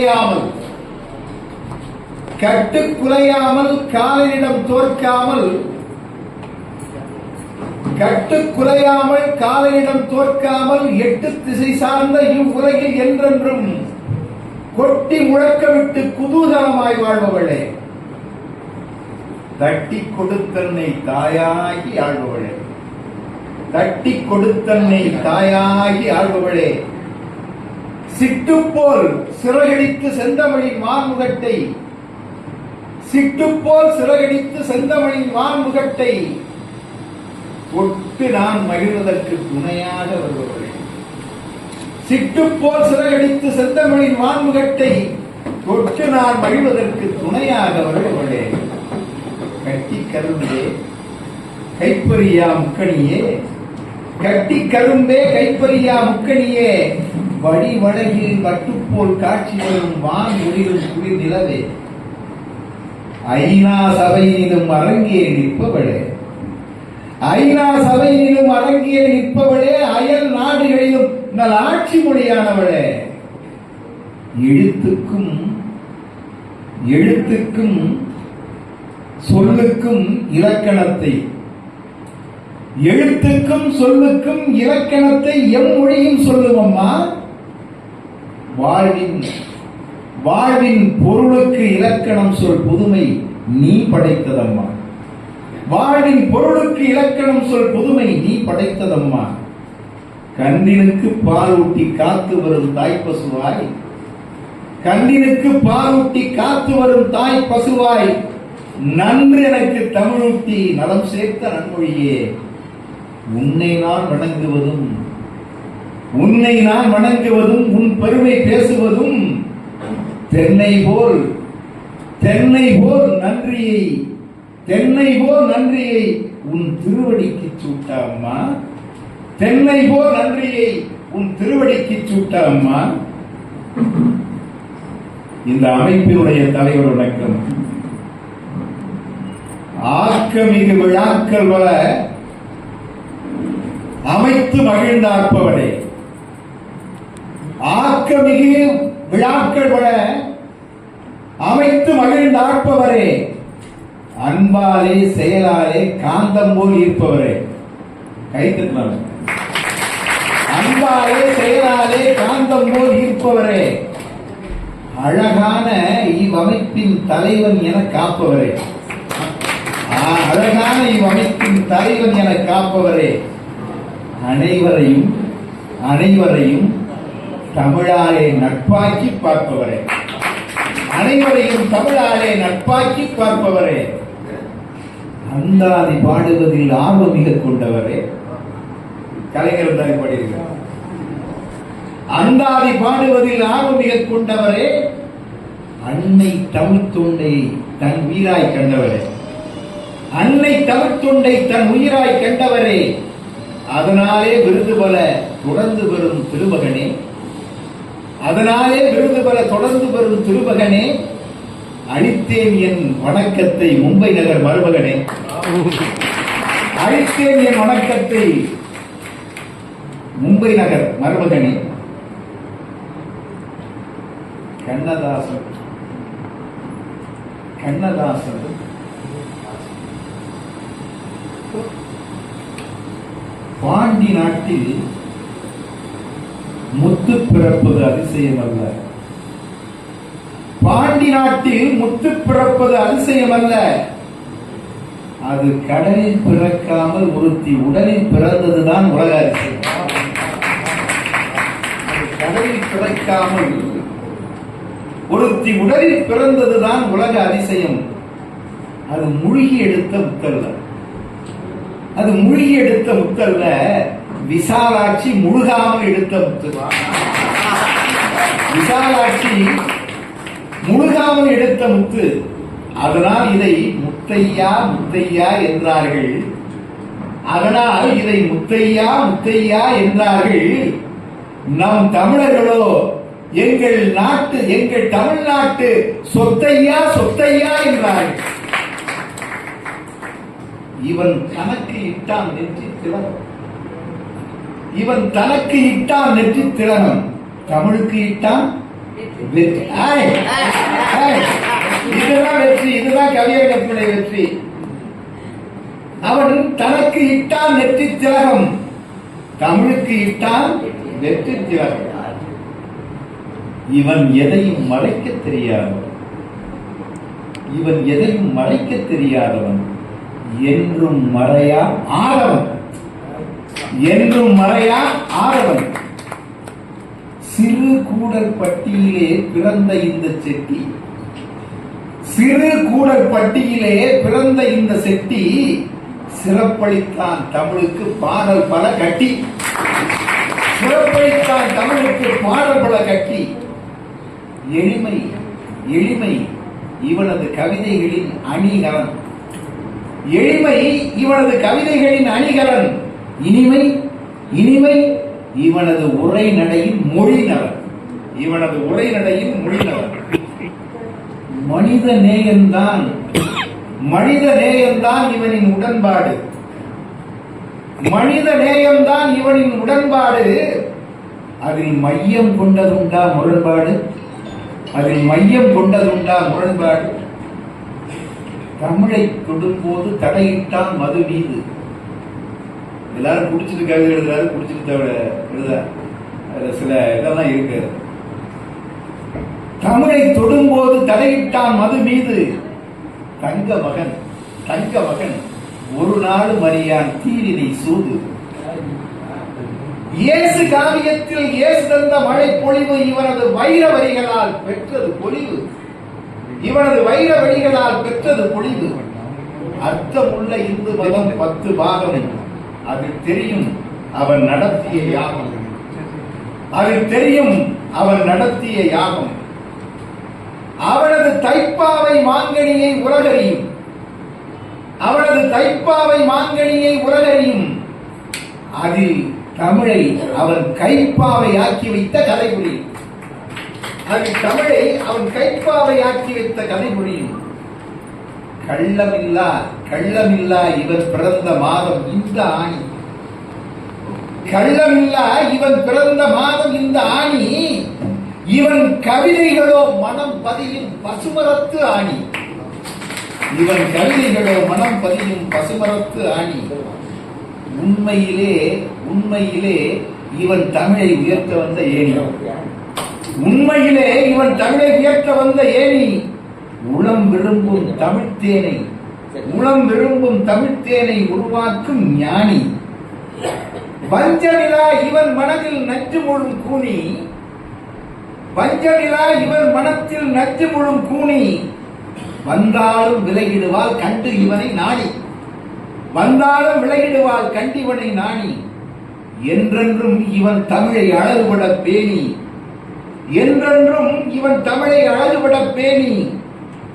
குலையாமல் கட்டு குலையாமல் காலனிடம் தோற்காமல் கட்டு குலையாமல் காலனிடம் தோற்காமல் எட்டு திசை சார்ந்த இவ்வுலகில் என்றென்றும் கொட்டி முழக்கவிட்டு குதூகலமாய் வாழ்பவளே. தட்டி கொடுத்தன்னை தாயாகி ஆழ்பவளே தட்டி கொடுத்தன்னை தாயாகி ஆழ்பவளே சிட்டுப்போல் சிறகடித்து செந்தமிழின் வான்முகட்டை சிட்டுப்போல் சிறகடித்து செந்தமிழின் வான்முகட்டை ஒட்டு நான் மகிழ்வதற்கு துணையாக வருபவளே சிட்டுப்போல் சிறகடித்து செந்தமிழின் வான்முகட்டை தொட்டு நான் மகிழ்வதற்கு துணையாக வருபவர்களே. கட்டி கரும்பே கைப்பறியா முக்கணியே. கட்டி கரும்பே கைப்பறியா முக்கணியே. வடிவடகில் கட்டுப்போல் வட்டுப்போல் காட்சி வரும் வான் முடியும் குளிர் நிலவே. ஐநா சபையிலும் அரங்கே நிற்பவளே. ஐநா சபையிலும் அரங்கே நிற்பவளே அயல் நாடுகளிலும் நல் ஆட்சி மொழியானவளே. எழுத்துக்கும் எழுத்துக்கும் சொல்லுக்கும் இலக்கணத்தை. எழுத்துக்கும் சொல்லுக்கும் இலக்கணத்தை எம் மொழியும் சொல்லுவம்மா? வாழ்வின் வாழ்வின் பொருளுக்கு இலக்கணம் சொல் புதுமை நீ படைத்ததம்மா. வாழ்வின் பொருளுக்கு இலக்கணம் சொல் புதுமை நீ படைத்ததம்மா. கண்ணினுக்கு பால் ஊட்டி காத்து வரும் தாய் பசுவாய். கண்ணினுக்கு பால் ஊட்டி காத்து வரும் தாய் பசுவாய். நன்று எனக்கு தமிழூட்டி நலம் சேர்த்த நன்மொழியே. உன்னை நான் வணங்குவதும் உன்னை நான் வணங்குவதும் உன் பெருமை பேசுவதும் தென்னை போல். தென்னை போல் நன்றியை தென்னை போல் நன்றியை உன் திருவடிக்கு சூட்டா அம்மா. தென்னை போல் நன்றியை உன் திருவடிக்கு சூட்டா அம்மா. இந்த அமைப்பினுடைய தலைவர் வணக்கம். ஆக்கமிகு விழாக்கள் வர அமைத்து மகிழ்ந்தாற்பவனே ஆக்கமிகு விழாக்கள் வர அமைத்து மகிழ்ந்தாற்பவரே அன்பாலே செயலாலே காந்தம் போல் இருப்பவரே. கைத்தட்டலாம். அன்பாலே செயலாலே காந்தம் போல் இருப்பவரே. அழகான இவ்வமைப்பின் தலைவன் என காப்பவரே. ஆ, அழகான இவ்வமைப்பின் தலைவன் என காப்பவரே. அனைவரையும் அனைவரையும் தமிழாலே நட்பாக்கி பார்ப்பவரே. அனைவரையும் தமிழாலே நட்பாக்கி பார்ப்பவரே. அந்தாதி பாடுவதில் ஆர்வம் மிக கொண்டவரே. கலைஞர் தான் பாடியிருக்கிறார் அந்தாதி பாடுவதில் ஆர்வம் மிக கொண்டவரே. அன்னை தமிழ் தொண்டை தன் உயிராய் கண்டவரே. அன்னை தமிழ் தொண்டை தன் உயிராய் கண்டவரே. அதனாலே விருது பல தொடர்ந்து வரும் திருமகனே. அதனாலே விருது பெற தொடர்ந்து பெறும் திருமகனே அளித்தேன் என் வணக்கத்தை மும்பை நகர் மருமகனே. அளித்தேன் என் வணக்கத்தை மும்பை நகர் மருமகனே. கண்ணதாசன். கண்ணதாசன். பாண்டி நாட்டில் முத்து பிறப்பது அதிசயம் அல்ல பாண்டி நாட்டில் முத்து பிறப்பது அதிசயம் அல்ல அது கடலில் பிறக்காமல் ஒருத்தி உடலில் பிறந்ததுதான் உலக அதிசயம் அது கடலில் பிறக்காமல் ஒருத்தி உடலில் பிறந்ததுதான் உலக அதிசயம் அது மூழ்கி எடுத்த முத்தல்ல. அது மூழ்கி எடுத்த முத்தல்ல. விசாலாட்சி முழுகாமல் எடுத்த முத்துதான் விசாலாட்சி முழுகாமல் எடுத்த முத்து. அதனால் இதை முத்தையா முத்தையா என்றார்கள். அதனால் இதை முத்தையா முத்தையா என்றார்கள். நம் தமிழர்களோ எங்கள் நாட்டு எங்கள் தமிழ்நாட்டு சொத்தையா சொத்தையா என்றார்கள். இவன் தனக்கு இட்டான் நெஞ்சு திறன் இவன் தனக்கு இட்டான் நெற்றி திலகம் தமிழுக்கு இட்டான் வெற்றி. ஆய், இதுதான் வெற்றி இதுதான் கவியரங்கத்தினுடைய வெற்றி. அவன் தனக்கு இட்டான் நெற்றி திலகம் தமிழுக்கு இட்டான் வெற்றி திலகம் இவன் எதையும் மறைக்க தெரியாதவன். இவன் எதையும் மறைக்க தெரியாதவன். என்றும் மறையா ஆடவன் என்றும் மறையா ஆரவன். சிறு கூடல் பட்டியிலே பிறந்த இந்த செட்டி சிறு கூடல் பட்டியிலே பிறந்த இந்த செட்டி சிறப்பளித்தான் தமிழுக்கு பாடல் பல கட்டி. சிறப்பளித்தான் தமிழுக்கு பாடல் பல கட்டி. எளிமை எளிமை இவனது கவிதைகளின் அணிகலன். எளிமை இவனது கவிதைகளின் அணிகலன். இனிமை இனிமை இவனது உரைநடையின் மொழிநலன் இவனது உரைநடையின் மொழினவர் மனித நேயம்தான் மனித நேயம்தான் இவனின் உடன்பாடு. மனித நேயம்தான் இவனின் உடன்பாடு. அதில் மையம் கொண்டதுண்டா முரண்பாடு? அதில் மையம் கொண்டதுண்டா முரண்பாடு? தமிழை தொடும்போது தடையிட்டான் மது மீது எல்லாரும் குடிச்சிட்டு கவிதை எழுதுறாரு குடிச்சிட்டு தவிர எழுத சில இதெல்லாம் இருக்கு. தமிழை தொடும்போது தலையிட்டான் மது மீது. தங்க மகன் தங்க மகன் ஒரு நாள் மறியான் தீவினை சூது இயேசு காவியத்தில் இயேசு தந்த மழை பொழிவு இவனது வைர வரிகளால் பெற்றது பொழிவு. இவனது வைர வழிகளால் பெற்றது பொழிவு. அர்த்தமுள்ள இந்து மதம் பத்து பாகம் அது தெரியும் அவன் நடத்திய யாகம். அது தெரியும் அவன் நடத்திய யாகம். அவனது தைப்பாவை மாங்கனியை உலகறியும். அவனது தைப்பாவை மாங்கனியை உலகறியும். அதில் தமிழை அவன் கைப்பாவை ஆக்கி வைத்த கதை புரியும் அதில் தமிழை அவன் கைப்பாவை ஆக்கி வைத்த கதை புரியும் கள்ளமில்லா கள்ளமில்லா இவன் பிறந்த மாதம் இந்த ஆணி. கள்ளமில்லா இவன் பிறந்த மாதம் இந்த ஆணி. இவன் கவிதைகளோ மனம் பதியும் பசுமரத்து ஆணி. இவன் கவிதைகளோ மனம் பதியும் பசுமரத்து ஆணி. உண்மையிலே உண்மையிலே இவன் தமிழை உயர்த்த வந்த ஏணி. உண்மையிலே இவன் தமிழை உயர்த்த வந்த ஏணி. உளம் விரும்பும் தமிழ்த்தேனை உளம் விரும்பும் தமிழ்த்தேனை உருவாக்கும் ஞானி. வஞ்சமிலா இவன் மனதில் நஞ்சு முழும் கூனி. வஞ்சமிலா இவன் மனத்தில் நஞ்சு முழும் கூனி. வந்தாலும் விலகிடுவாள் கண்டு இவனை நாடி வந்தாலும் விலகிடுவாள் கண்டிவனை நாணி. என்றென்றும் இவன் தமிழை அழகுபட பேணி. என்றென்றும் இவன் தமிழை அழகுபட பேணி.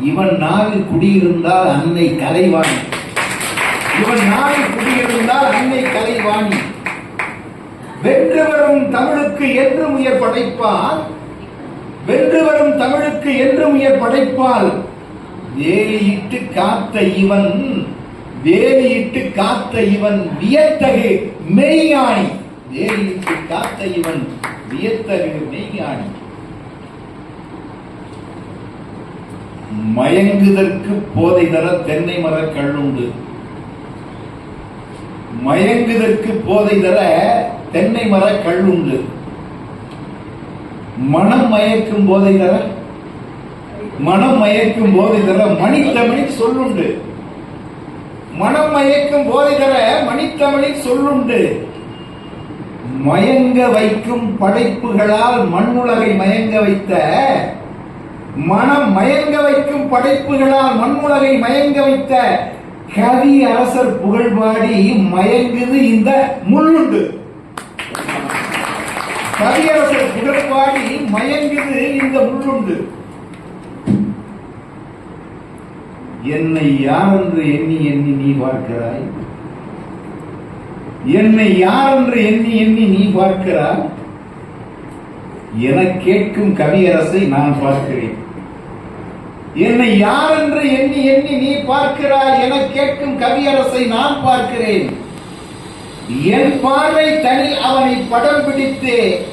இவன் நாவில் குடியிருந்தால் அன்னை கலைவாணி. இவன் நாவில் குடியிருந்தால் அன்னை கலைவாணி. வென்று வரும் தமிழுக்கு என்று உயர் படைப்பால் வென்று வரும் தமிழுக்கு என்று உயர் படைப்பால் வேலியிட்டு காத்த இவன் வேலியிட்டு காத்த இவன் வியத்தகு மெய்யாணி வேலியிட்டு காத்த இவன் வியத்தகு மெய்யாணி மயங்குதற்கு போதை தர தென்னை மர கள்ளுண்டு மயங்குதற்கு போதை தர தென்னை மர கள்ளுண்டு மனம் மயக்கும் போதை தர மனம் மயக்கும் போதை தர மணித்தமிழில் சொல்லுண்டு. மனம் மயக்கும் போதை தர மணித்தமிழில் சொல்லுண்டு. மயங்க வைக்கும் படைப்புகளால் மண்ணுலகை மயங்க வைத்த மனம் மயங்க வைக்கும் படைப்புகளால் மண்ணுலகை மயங்க வைத்த கவி அரசர் புகழ்பாடி மயங்குது இந்த முள்ளுண்டு. கவியரசர் புகழ்பாடி மயங்குது இந்த முள்ளுண்டு. என்னை யாரென்று எண்ணி எண்ணி நீ பார்க்கிறாய்? என்னை யார் என்று எண்ணி எண்ணி நீ பார்க்கிறாய்? என கேட்கும் கவியரசை நான் பார்க்கிறேன். என்னை யார் என்று எண்ணி எண்ணி நீ பார்க்கிறாய் என கேட்கும் கவியரசை நான் பார்க்கிறேன். என் பார்வை தனி அவனை படம் பிடித்தே.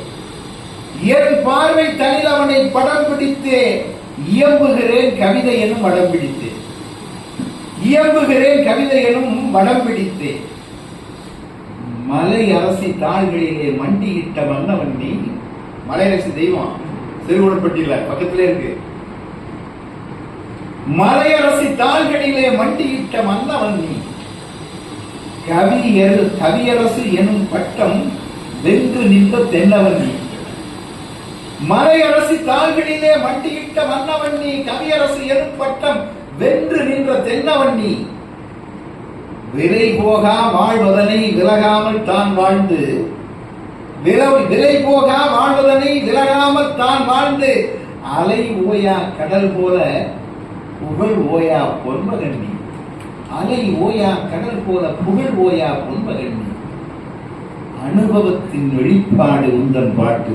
என் பார்வை தனிதவனை படம் பிடித்தே. இயம்புகிறேன் கவிதை எனும் வடம் பிடித்தேன் இயம்புகிறேன் கவிதை எனும் வடம் பிடித்தேன் மலை அரசி தாள்களிலே மண்டியிட்ட மன்னவன் நீ. மலை அரசி தெய்வம். சிறுகுணப்பட்டியில பக்கத்திலே இருக்கு. மலையரசி தாள்களிலே மண்டியிட்ட மன்னவன் நீ. கவியர் கவியரசு எனும் பட்டம் வென்று நின்ற தென்னவன் நீ. மலையரசி தாள்களிலே மண்டியிட்ட மன்னவன் நீ கவியரசு எனும் பட்டம் வென்று நின்ற தென்னவன் நீ. விலை போகா வாழ்வதனை விலகாமல் தான் வாழ்ந்து. விலை விலை போகா வாழ்வதனை விலகாமல் தான் வாழ்ந்து. அலை ஓயா கடல் போல புகழ் ஓயா பொன்மகண்ணி அலை ஓயா கடல் போல புகழ் ஓயா பொன்மகண்ணி அனுபவத்தின் வெளிப்பாடு உந்தன் பாட்டு.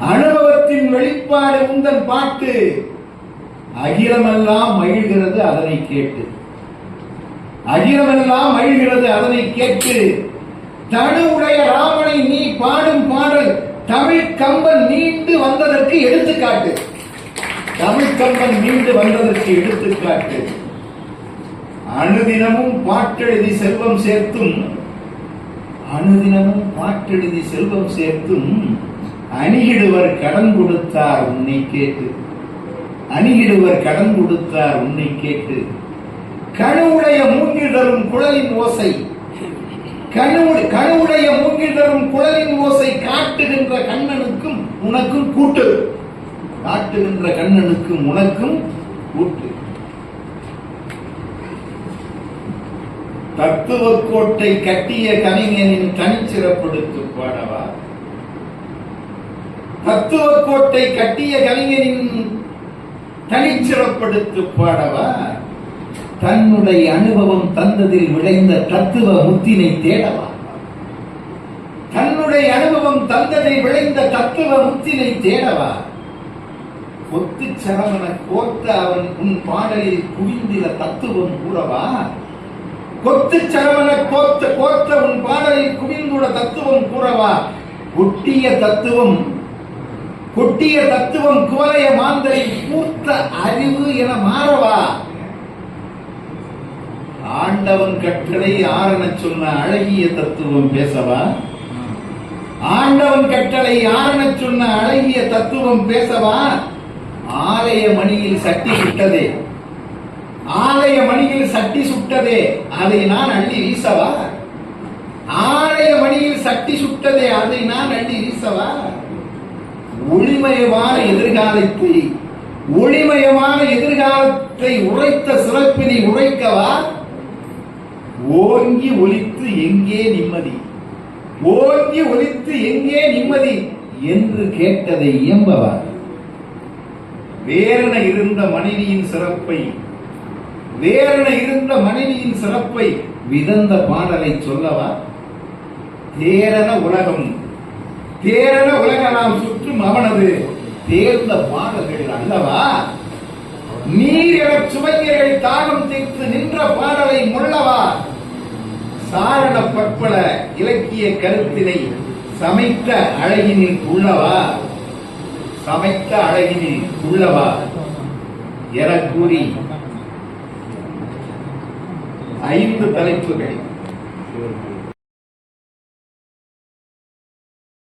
அனுபவத்தின் வெளிப்பாடு உந்தன் பாட்டு. அகிலமெல்லாம் மகிழ்கிறது அதனை கேட்டு. அகிலமெல்லாம் மகிழ்கிறது அதனை கேட்டு. தனு உடைய ராமனை நீ பாடும் பாடல் தமிழ் கம்பன் நீண்டு வந்ததற்கு எடுத்துக்காட்டு. தமிழ் மீண்டு வந்ததற்கு எடுத்துக்காட்டு அனுதினமும் பாட்டெழுதி செல்வம் சேர்த்தும் அனுதினமும் பாட்டெழுதி செல்வம் சேர்த்தும் அணிகிடுவர் கடன் கொடுத்தார் உன்னை கேட்டு. அணிகிடுவர் கடன் கொடுத்தார் உன்னை கேட்டு. கணுவுடைய மூங்கில் தரும் குழலின் ஓசை கணு கணுவுடைய மூங்கில் தரும் குழலின் ஓசை காட்டுகின்ற கண்ணனுக்கும் உனக்கும் கூட்டு. காட்டுகின்ற கண்ணனுக்கும் உனக்கும் கூட்டு தத்துவ கோட்டை கட்டிய கவிஞனின் தனிச்சிறப்படுத்து பாடவா? தத்துவ கோட்டை கட்டிய கவிஞனின் தனிச்சிறப்படுத்து பாடவா? தன்னுடைய அனுபவம் தந்ததில் விளைந்த தத்துவ முத்தினை தேடவா? தன்னுடைய அனுபவம் தந்ததை விளைந்த தத்துவ முத்தினை தேடவா? கொத்து சரவண கோத்த அவன் உன் பாடலில் குவிந்திட தத்துவம் கூறவா? கொத்து சரவண கோத்த கோத்த உன் பாடலில் குவிந்துள்ள தத்துவம் கூறவா? கொட்டிய தத்துவம் கொட்டிய தத்துவம் குவலைய மாந்தரை பூர்த்த அறிவு என மாறவா? ஆண்டவன் கட்டளை ஆரண சொன்ன அழகிய தத்துவம் பேசவா? ஆண்டவன் கட்டளை ஆரண சொன்ன அழகிய தத்துவம் பேசவா? ஆலய மணியில் சட்டி சுட்டதே. ஆலய மணியில் சட்டி சுட்டதே. அதை நான் அள்ளி வீசவா? ஆலய மணியில் சட்டி சுட்டதே. அதை நான் அள்ளி வீசவா? ஒளிமயமான எதிர்காலத்தை ஒளிமயமான எதிர்காலத்தை உரைத்த சிறப்பினை உரைக்கவா? ஓங்கி ஒலித்து எங்கே நிம்மதி? ஓங்கி ஒலித்து எங்கே நிம்மதி? என்று கேட்டதை இயம்பவார் வேறென இருந்த மனைவியின் சிறப்பை வேறென இருந்த மனைவியின் சிறப்பை விதந்த பாடலை சொல்லவா? தேரன உலகம் தேரன உலக நாம் சுற்றும் அவனது தேர்ந்த பாடல்கள் அல்லவா? நீர் என சுவைஞர்கள் தாகம் தீர்த்து நின்ற பாடலை முள்ளவா? சாரண பற்பல இலக்கிய கருத்தினை சமைத்த அழகினில் உள்ளவா? சமைத்த அழகினில் உள்ளவா? என கூறி ஐந்து தலைப்புகள்.